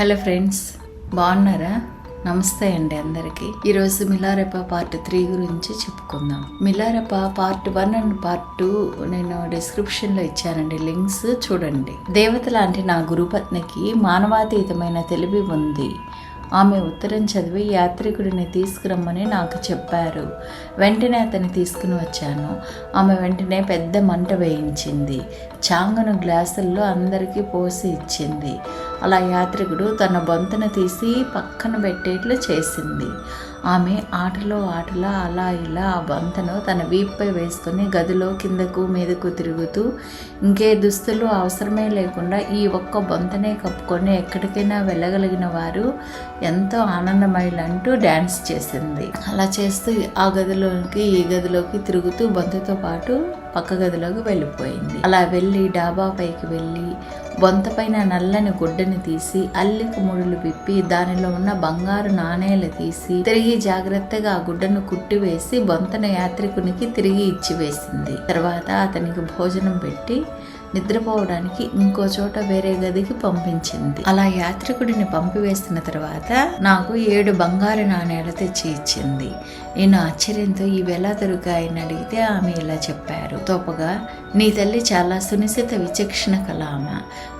Hello friends బాగున్నారా? నమస్తే అండి అందరికీ. ఈరోజు మిలారెప పార్ట్ త్రీ గురించి చెప్పుకుందాం. Milarepa part one and part two నేను డిస్క్రిప్షన్లో ఇచ్చానండి లింక్స్ చూడండి. దేవత లాంటి నా గురుపత్నికి మానవాతీతమైన తెలివి ఉంది. ఆమె ఉత్తరం చదివి యాత్రికుడిని తీసుకురమ్మని నాకు చెప్పారు. వెంటనే అతన్ని తీసుకుని వచ్చాను. ఆమె వెంటనే పెద్ద మంట వేయించింది. చాంగను గ్లాసుల్లో అందరికీ పోసి ఇచ్చింది. అలా యాత్రికుడు తన బొంతను తీసి పక్కన పెట్టేట్లు చేసింది. ఆమె ఆటలో ఆటలా అలా ఇలా ఆ బంతను తన వీపుపై వేసుకుని గదిలో కిందకు మీదకు తిరుగుతూ ఇంకే దుస్తులు అవసరమే లేకుండా ఈ ఒక్క బొంతనే కప్పుకొని ఎక్కడికైనా వెళ్ళగలిగిన వారు ఎంతో ఆనందమయులంటూ డ్యాన్స్ చేసింది. అలా చేస్తూ ఆ గదిలోకి ఈ గదిలోకి తిరుగుతూ బొంతతో పాటు పక్క గదిలోకి వెళ్ళిపోయింది. అలా వెళ్ళి డాబా పైకి వెళ్ళి బొంతపైన నల్లని గుడ్డని తీసి అల్లిక ముడులు విప్పి దానిలో ఉన్న బంగారు నాణేలు తీసి తిరిగి జాగ్రత్తగా ఆ గుడ్డను కుట్టివేసి బొంతన యాత్రికునికి తిరిగి ఇచ్చివేసింది. తర్వాత అతనికి భోజనం పెట్టి నిద్రపోవడానికి ఇంకో చోట వేరే గదికి పంపించింది. అలా యాత్రికుడిని పంపివేసిన తర్వాత నాకు ఏడు బంగారు నాణేలు తెచ్చి ఇచ్చింది. నేను ఆశ్చర్యంతో ఇవెలా దొరికాయని అడిగితే ఆమె ఇలా చెప్పారు. తోపగా నీ తల్లి చాలా సునిశ్చిత విచక్షణ కల ఆమె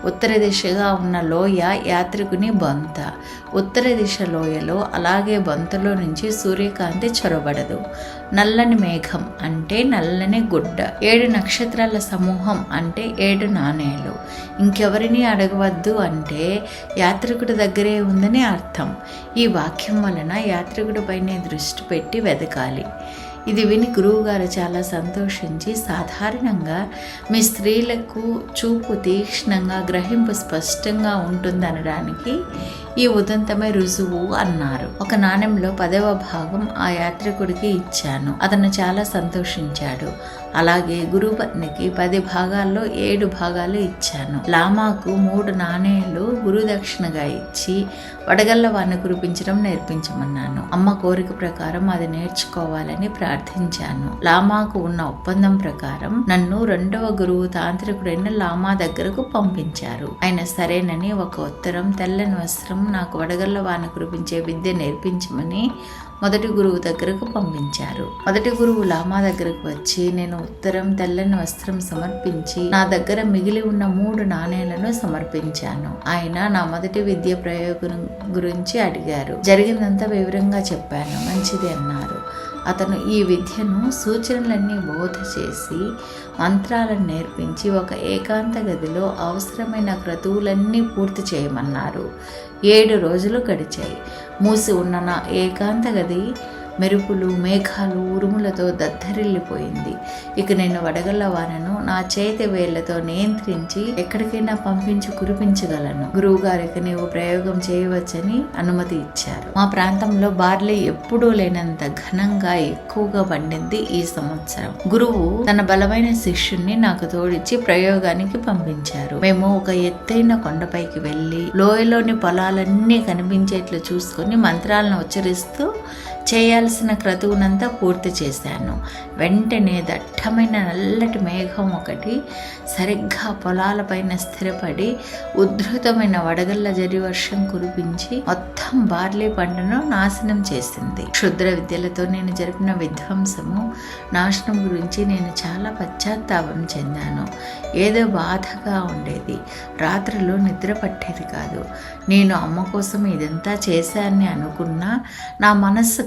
ఉత్తర దిశగా ఉన్న లోయ యాత్రికుని బొంత. ఉత్తర దిశ లోయలో అలాగే బొంతలో నుంచి సూర్యకాంతి చొరబడదు. నల్లని మేఘం అంటే నల్లని గుడ్డ. ఏడు నక్షత్రాల సమూహం అంటే ఏడు నాణేలు. ఇంకెవరిని అడగవద్దు అంటే యాత్రికుడి దగ్గరే ఉందని అర్థం. ఈ వాక్యం వలన యాత్రికుడిపైనే దృష్టి పెట్టి వెతకాలి ఇది విని గురువుగారు చాలా సంతోషించి సాధారణంగా మీ స్త్రీలకు చూపు తీక్ష్ణంగా గ్రహింపు స్పష్టంగా ఉంటుందనడానికి ఈ ఉదంతమే రుజువు అన్నారు. ఒక నాణ్యంలో పదవ భాగం ఆ యాత్రికుడికి ఇచ్చాను. అతను చాలా సంతోషించాడు. అలాగే గురుపత్నికి పది భాగాల్లో ఏడు భాగాలు ఇచ్చాను. లామాకు మూడు నాణేలు గురుదక్షిణగా ఇచ్చి వడగళ్ళ వారిని కురిపించడం నేర్పించమన్నాను. అమ్మ కోరిక ప్రకారం అది నేర్చుకోవాలని ప్రార్థించాను. లామాకు ఉన్న ఒప్పందం ప్రకారం నన్ను రెండవ గురువు తాంత్రికుడైన లామా దగ్గరకు పంపించారు. ఆయన సరేనని ఒక ఉత్తరం తెల్లని వస్త్రం నాకు వడగళ్ళ వారిని కురిపించే విద్య నేర్పించమని మొదటి గురువు దగ్గరకు పంపించారు. మొదటి గురువు లామా దగ్గరకు వచ్చి నేను ఉత్తరం తెల్లని వస్త్రం సమర్పించి నా దగ్గర మిగిలి ఉన్న మూడు నాణేలను సమర్పించాను. ఆయన నా మొదటి విద్య ప్రయోగం గురించి అడిగారు. జరిగిందంతా వివరంగా చెప్పాను. మంచిది అన్నారు. అతను ఈ విద్యను సూచనలన్నీ బోధ చేసి మంత్రాలను నేర్పించి ఒక ఏకాంత గదిలో అవసరమైన క్రతువులన్నీ పూర్తి చేయమన్నారు. ఏడు రోజులు గడిచాయి. మూసి ఉన్న నా ఏకాంత గది మెరుపులు మేఘాలు ఉరుములతో దద్దరిల్లిపోయింది. ఇక నేను వడగళ్ళ వానను నా చేతి వేళ్ళతో నియంత్రించి ఎక్కడికైనా పంపించి కురిపించగలను. గురువు గారికి నీవు ప్రయోగం చేయవచ్చని అనుమతి ఇచ్చారు. మా ప్రాంతంలో బార్లీ ఎప్పుడూ లేనంత ఘనంగా ఎక్కువగా పండింది ఈ సంవత్సరం. గురువు తన బలమైన శిష్యుణ్ణి నాకు తోడిచ్చి ప్రయోగానికి పంపించారు. మేము ఒక ఎత్తైన కొండపైకి వెళ్ళి లోయలోని పొలాలన్నీ కనిపించేట్లు చూసుకొని మంత్రాలను ఉచ్చరిస్తూ చేయాల్సిన క్రతువునంతా పూర్తి చేశాను. వెంటనే దట్టమైన నల్లటి మేఘం ఒకటి సరిగ్గా పొలాలపైన స్థిరపడి ఉద్ధృతమైన వడగళ్ళ జరి వర్షం కురిపించి మొత్తం బార్లీ పంటను నాశనం చేసింది. క్షుద్ర విద్యలతో నేను జరిపిన విధ్వంసము నాశనం గురించి నేను చాలా పశ్చాత్తాపం చెందాను. ఏదో బాధగా ఉండేది. రాత్రులు నిద్ర పట్టేది కాదు. నేను అమ్మ కోసం ఇదంతా చేశానని అనుకున్నా నా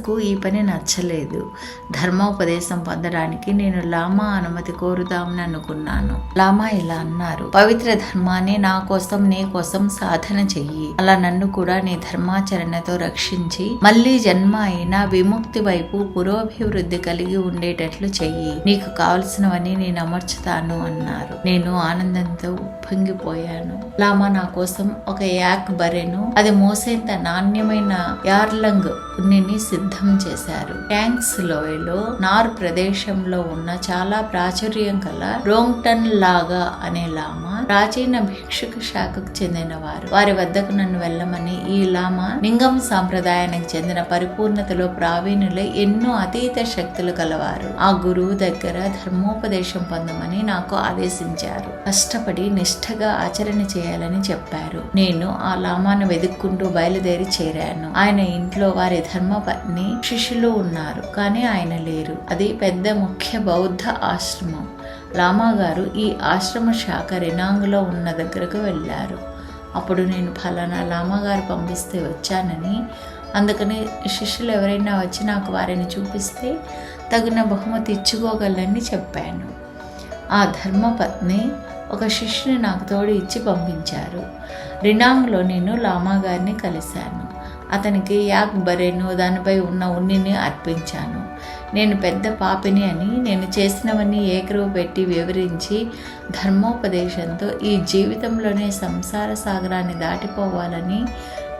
నాకు ఈ పని నచ్చలేదు. ధర్మోపదేశం పొందడానికి నేను లామా అనుమతి కోరుదామని అనుకున్నాను. లామా ఇలా అన్నారు. పవిత్ర ధర్మాన్ని నా కోసం నీ కోసం సాధన చెయ్యి. అలా నన్ను కూడా నీ ధర్మాచరణతో రక్షించి మళ్ళీ జన్మ అయినా విముక్తి వైపు పురోభివృద్ధి కలిగి ఉండేటట్లు చెయ్యి. నీకు కావలసినవన్నీ నేను అమర్చుతాను అన్నారు. నేను ఆనందంతో ఉప్పొంగిపోయాను. లామా నా కోసం ఒక యాక్ బరెను అది మోసేంత నాణ్యమైన యార్లంగ్ ఉన్నిని సిద్ధం చేశారు. ట్యాంక్స్ లోయలో నార్ ప్రదేశంలో ఉన్న చాలా ప్రాచుర్యం కల రోంగ్టన్ లాగా అనే లామా ప్రాచీన భిక్షుక శాఖకు చెందినవారు. వారి వద్దకు నన్ను వెళ్ళమని ఈ లామా నింగం సాంప్రదాయానికి చెందిన పరిపూర్ణతలో ప్రావీణులై ఎన్నో అతీత శక్తులు కలవారు ఆ గురువు దగ్గర ధర్మోపదేశం పొందమని నాకు ఆదేశించారు. కష్టపడి నిష్ఠగా ఆచరణ చేయాలని చెప్పారు. నేను ఆ లామాను వెతుక్కుంటూ బయలుదేరి చేరాను. ఆయన ఇంట్లో వారి ధర్మపత్ని శిష్యులు ఉన్నారు కానీ ఆయన లేరు. అది పెద్ద ముఖ్య బౌద్ధ ఆశ్రమం. లామా గారు ఈ ఆశ్రమ శాఖ రినాంగ్లో ఉన్న దగ్గరకు వెళ్ళారు. అప్పుడు నేను ఫలానా లామా గారు పంపిస్తే వచ్చానని. అందుకని శిష్యులు ఎవరైనా వచ్చి నాకు వారిని చూపిస్తే తగిన బహుమతి ఇచ్చుకోగలని చెప్పాను. ఆ ధర్మపత్ని ఒక శిష్యుని నాకు తోడు ఇచ్చి పంపించారు. రినాంగ్లో నేను లామా గారిని కలిశాను. అతనికి యాక్ బరేను దానిపై ఉన్న ఉన్నిని అర్పించాను. నేను పెద్ద పాపిని అని నేను చేసినవన్నీ ఏకరువు పెట్టి వివరించి ధర్మోపదేశంతో ఈ జీవితంలోనే సంసార సాగరాన్ని దాటిపోవాలని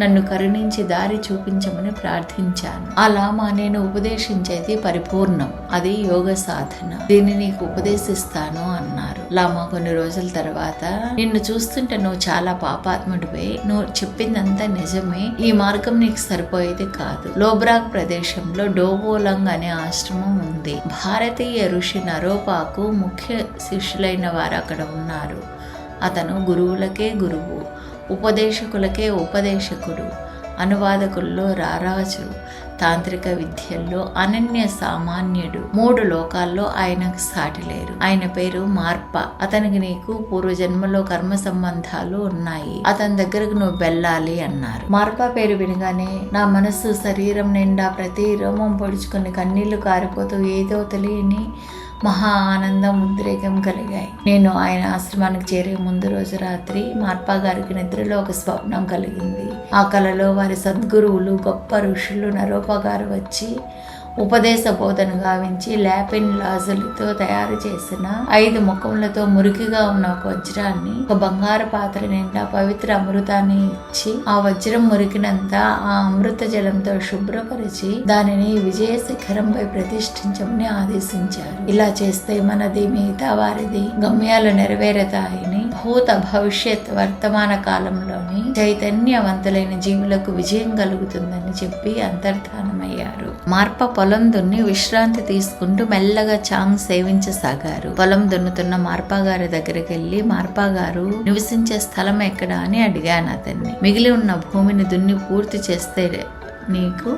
నన్ను కరుణించి దారి చూపించమని ప్రార్థించాను. అలామా నేను ఉపదేశించేది పరిపూర్ణం. అది యోగ సాధన. దీన్ని నీకు ఉపదేశిస్తాను అన్నారు. లామా కొన్ని రోజుల తర్వాత నిన్ను చూస్తుంటే నువ్వు చాలా పాపాత్ముడివే. నువ్వు చెప్పిందంతా నిజమే. ఈ మార్గం నీకు సరిపోయేది కాదు. లోబ్రాక్ ప్రదేశంలో డోబోలంగ్ అనే ఆశ్రమం ఉంది. భారతీయ ఋషి నరోపాకు ముఖ్య శిష్యులైన వారు అక్కడ ఉన్నారు. అతను గురువులకే గురువు ఉపదేశకులకే ఉపదేశకుడు. అనువాదకుల్లో రారాజు తాంత్రిక విద్యల్లో అనన్య సామాన్యుడు. మూడు లోకాల్లో ఆయనకు సాటి లేరు. ఆయన పేరు మార్ప. అతనికి నీకు పూర్వజన్మలో కర్మ సంబంధాలు ఉన్నాయి. అతని దగ్గరకు నువ్వు వెళ్ళాలి అన్నారు. మార్ప పేరు వినగానే నా మనస్సు శరీరం నిండా ప్రతి రోమం పొడుచుకుని కన్నీళ్ళు కారిపోతూ ఏదో తెలియని మహా ఆనందం ఉద్రేకం కలిగాయి. నేను ఆయన ఆశ్రమానికి చేరే ముందు రోజు రాత్రి మార్పా గారికి నిద్రలో ఒక స్వప్నం కలిగింది. ఆ కలలో వారి సద్గురువులు గొప్ప ఋషులు నరోపా గారు వచ్చి ఉపదేశ బోధన గావించి లాపిన్ లాజులతో తయారు చేసిన ఐదు ముఖములతో మురికిగా ఉన్న ఒక వజ్రాన్ని ఒక బంగారు పాత్ర నిండా పవిత్ర అమృతాన్ని ఇచ్చి ఆ వజ్రం మురికినంతా ఆ అమృత జలంతో శుభ్రపరిచి దానిని విజయ శిఖరంపై ప్రతిష్ఠించమని ఆదేశించారు. ఇలా చేస్తే మనది మిగతా వారిది గమ్యాలు నెరవేరతాయని భూత భవిష్యత్ వర్తమాన కాలంలోని చైతన్యవంతులైన జీవులకు విజయం కలుగుతుందని చెప్పి అంతర్ధానమయ్యారు మార్ప పొలం దున్ని విశ్రాంతి తీసుకుంటూ మెల్లగా చాంగ్ సేవించసాగారు. పొలం దున్నుతున్న మార్పా గారి దగ్గరికి వెళ్ళి మార్పా గారు నివసించే స్థలం ఎక్కడ అని అడిగాను అతన్ని. మిగిలి ఉన్న భూమిని దున్ని పూర్తి చేస్తే నీకు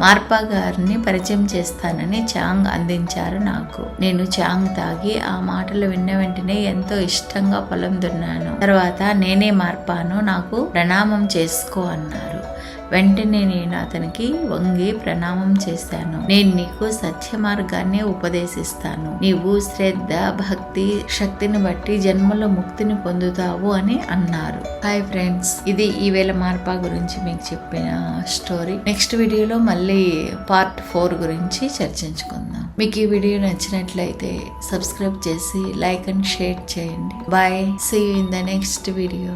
మార్పా గారిని పరిచయం చేస్తానని చాంగ్ అందించారు నాకు. నేను చాంగ్ తాగి ఆ మాటలు విన్న వెంటనే ఎంతో ఇష్టంగా పొలం దున్నాను. తర్వాత నేనే మార్పాను నాకు ప్రణామం చేసుకో అన్నారు. వెంటనే నేను అతనికి వంగి ప్రణామం చేశాను. నేను నీకు సత్య మార్గాన్ని ఉపదేశిస్తాను. నీవు శ్రద్ధ భక్తి శక్తిని బట్టి జన్మలో ముక్తిని పొందుతావు అని అన్నారు. హాయ్ ఫ్రెండ్స్ ఇది ఈవేళ మార్పా గురించి మీకు చెప్పిన స్టోరీ. నెక్స్ట్ వీడియోలో మళ్ళీ పార్ట్ ఫోర్ గురించి చర్చించుకుందాం. మీకు ఈ వీడియో నచ్చినట్లయితే సబ్స్క్రైబ్ చేసి లైక్ అండ్ షేర్ చేయండి. Bye see in the next video